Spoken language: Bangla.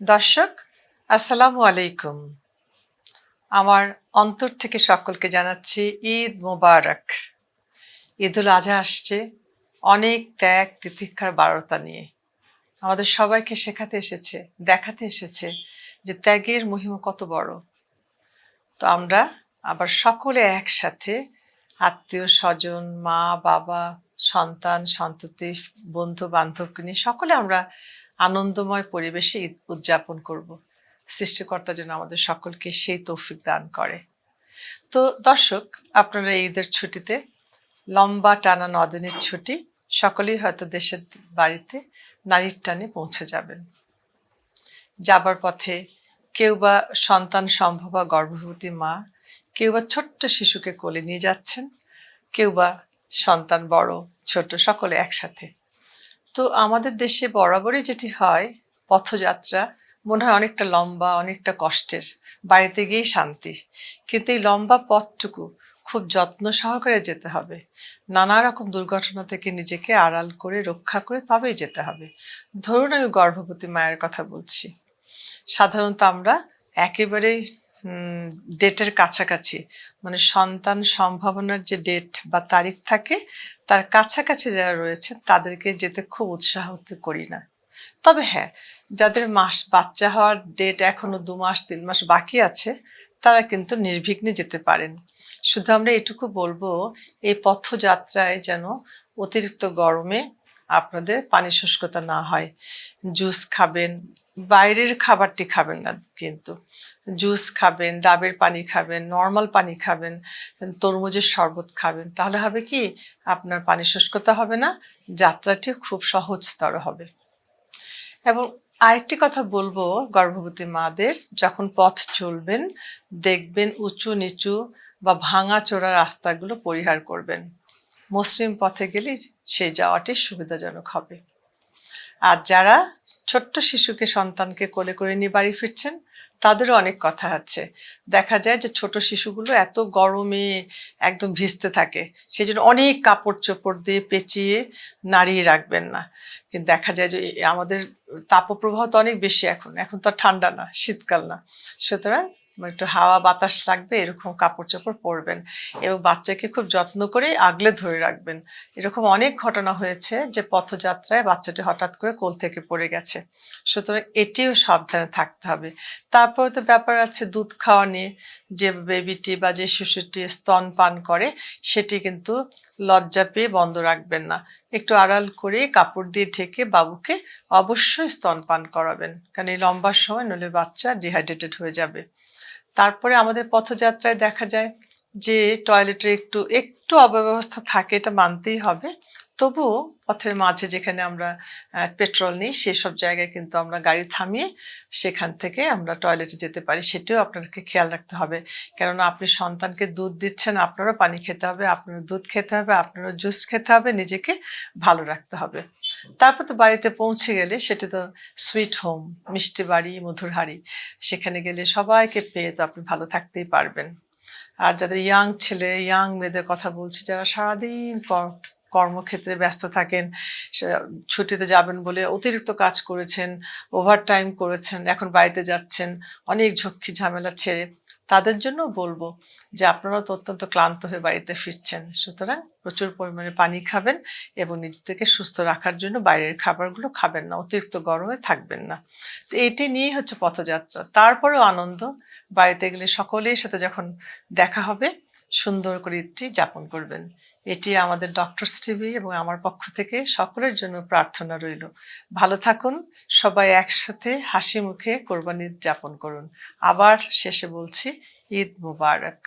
দর্শক, আসসালামু আলাইকুম। আমার অন্তর থেকে সকলকে জানাচ্ছি ঈদ মোবারক। ঈদুল আজহা আসছে, অনেক ত্যাগ তিতিক্ষার বারতা নিয়ে। আমাদের সবাইকে শেখাতে এসেছে, দেখাতে এসেছে যে ত্যাগের মহিমা কত বড়। তো আমরা আবার সকলে একসাথে আত্মীয় স্বজন, মা, বাবা সন্তান সন্ততি বন্ধু বান্ধবকে নিয়ে সকলে আমরা আনন্দময় পরিবেশে উদযাপন করব। সৃষ্টিকর্তা যেন আমাদের সকলকে সেই তৌফিক দান করে। তো দর্শক, আপনারা ঈদের ছুটিতে লম্বা টানা নদিনের ছুটি সকলেই হয়তো দেশের বাড়িতে নারীর টানে পৌঁছে যাবেন। যাবার পথে কেউ বা সন্তান সম্ভব গর্ভবতী মা, কেউ বা ছোট্ট শিশুকে কোলে নিয়ে যাচ্ছেন, কেউ বা সন্তান বড় ছোট সকলে একসাথে। তো আমাদের দেশে বরাবরই যেটি হয়, পথযাত্রা, মনে হয় অনেকটা লম্বা, অনেকটা কষ্টের, বাড়িতে গিয়েই শান্তি। কিন্তু এই লম্বা পথটুকু খুব যত্ন সহকারে যেতে হবে। নানা রকম দুর্ঘটনা থেকে নিজেকে আড়াল করে, রক্ষা করে তবেই যেতে হবে। ধরুন আমি গর্ভবতী মায়ের কথা বলছি। সাধারণত আমরা একেবারেই ডেটের কাছাকাছি। মানে সন্তান সম্ভাবনার যে ডেট বা তারিখ থাকে, তার কাছাকাছি যারা রয়েছে তাদেরকে যেতে খুব উৎসাহ করি না। তবে হ্যাঁ যাদের মাস, বাচ্চা হওয়ার ডেট এখনও দু মাস, তিন মাস বাকি আছে, তারা কিন্তু নির্বিঘ্নে যেতে পারেন। শুধু আমরা এটুকু বলব, এই পথযাত্রায় যেন অতিরিক্ত গরমে আপনাদের পানি শুষ্কতা না হয়। জুস খাবেন বাইরের খাবারটি খাবেন না কিন্তু। জুস খাবেন, ডাবের পানি খাবেন, নর্মাল পানি খাবেন, তরমুজের শরবত খাবেন। তাহলে হবে কি, আপনার পানি শুষ্কতা হবে না, যাত্রাটি খুব সহজতর হবে। এবং আরেকটি কথা বলব গর্ভবতী মাদের, যখন পথ চলবেন, দেখবেন উঁচু নিচু বা ভাঙা চোরা রাস্তাগুলো পরিহার করবেন। মসৃণ পথে গেলে সেই যাওয়াটি সুবিধাজনক হবে। আর যারা ছোট্ট শিশুকে সন্তানকে কোলে করে নিয়ে বাড়ি ফিরছেন, তাদেরও অনেক কথা আছে। দেখা যায় যে ছোট শিশুগুলো এত গরমে একদম ভিজতে থাকে সেই জন্য অনেক কাপড় চোপড় দিয়ে পেঁচিয়ে নাড়িয়ে রাখবেন না। কিন্তু দেখা যায় যে আমাদের তাপপ্রবাহ তো অনেক বেশি এখন এখন তো ঠান্ডা না, শীতকাল না। সুতরাং একটু হাওয়া বাতাস লাগবে, এরকম কাপড় চোপড় পরবেন। এবং বাচ্চাকে খুব যত্ন করে আগলে ধরে রাখবেন। এরকম অনেক ঘটনা হয়েছে যে পথযাত্রায় বাচ্চাটি হঠাৎ করে কোল থেকে পড়ে গেছে। সুতরাং এটিও সাবধানে থাকতে হবে। তারপরে তো ব্যাপার আছে দুধ খাওয়া নিয়ে। যে বেবিটি বা যে শিশুটি স্তন পান করে, সেটি কিন্তু লজ্জা পেয়ে বন্ধ রাখবেন না। একটু আড়াল করে কাপড় দিয়ে ঢেকে বাবুকে অবশ্যই স্তন পান করাবেন। কারণ এই লম্বা সময় নলে বাচ্চা ডিহাইড্রেটেড হয়ে যাবে। তারপরে আমাদের পথযাত্রায় দেখা যায় যে টয়লেটের একটু একটু অব্যবস্থা থাকে, এটা মানতেই হবে। তবুও পথের মাঝে যেখানে আমরা পেট্রোল নিই, সেসব জায়গায় কিন্তু আমরা গাড়ি থামিয়ে সেখান থেকে আমরা টয়লেটে যেতে পারি, সেটিও আপনাদেরকে খেয়াল রাখতে হবে। কেননা আপনি সন্তানকে দুধ দিচ্ছেন, আপনারও পানি খেতে হবে, আপনারও দুধ খেতে হবে, আপনারও জুস খেতে হবে, নিজেকে ভালো রাখতে হবে। তারপর তো বাড়িতে পৌঁছে গেলে সেটা তো সুইট হোম মিষ্টি বাড়ি, মধুর হাড়ি। সেখানে গেলে সবাইকে পেয়ে তো আপনি ভালো থাকতেই পারবেন। আর যাদের ইয়াং ছেলে ইয়াং মেয়েদের কথা বলছি, যারা সারাদিন কর্মক্ষেত্রে ব্যস্ত থাকেন ছুটিতে যাবেন বলে অতিরিক্ত কাজ করেছেন ওভার টাইম করেছেন, এখন বাড়িতে যাচ্ছেন, অনেক ঝক্কি ঝামেলা ছেড়ে তাদের জন্য বলব যে আপনারা তো অত্যন্ত ক্লান্ত হয়ে বাড়িতে ফিরছেন। সুতরাং প্রচুর পরিমাণে পানি খাবেন এবং নিজেদেরকে সুস্থ রাখার জন্য বাইরের খাবারগুলো খাবেন না, অতিরিক্ত গরমে থাকবেন না। তো এটি নিয়েই হচ্ছে পথযাত্রা। তারপরেও আনন্দ, বাড়িতে গেলে সকলের সাথে যখন দেখা হবে সুন্দর করে ঈদটি যাপন করবেন। এটি আমাদের ডক্টর টিভি এবং আমার পক্ষ থেকে সকলের জন্য প্রার্থনা রইল। ভালো থাকুন, সবাই একসাথে হাসি মুখে কোরবানি যাপন করুন। আবার শেষে বলছি, ঈদ মুবারক।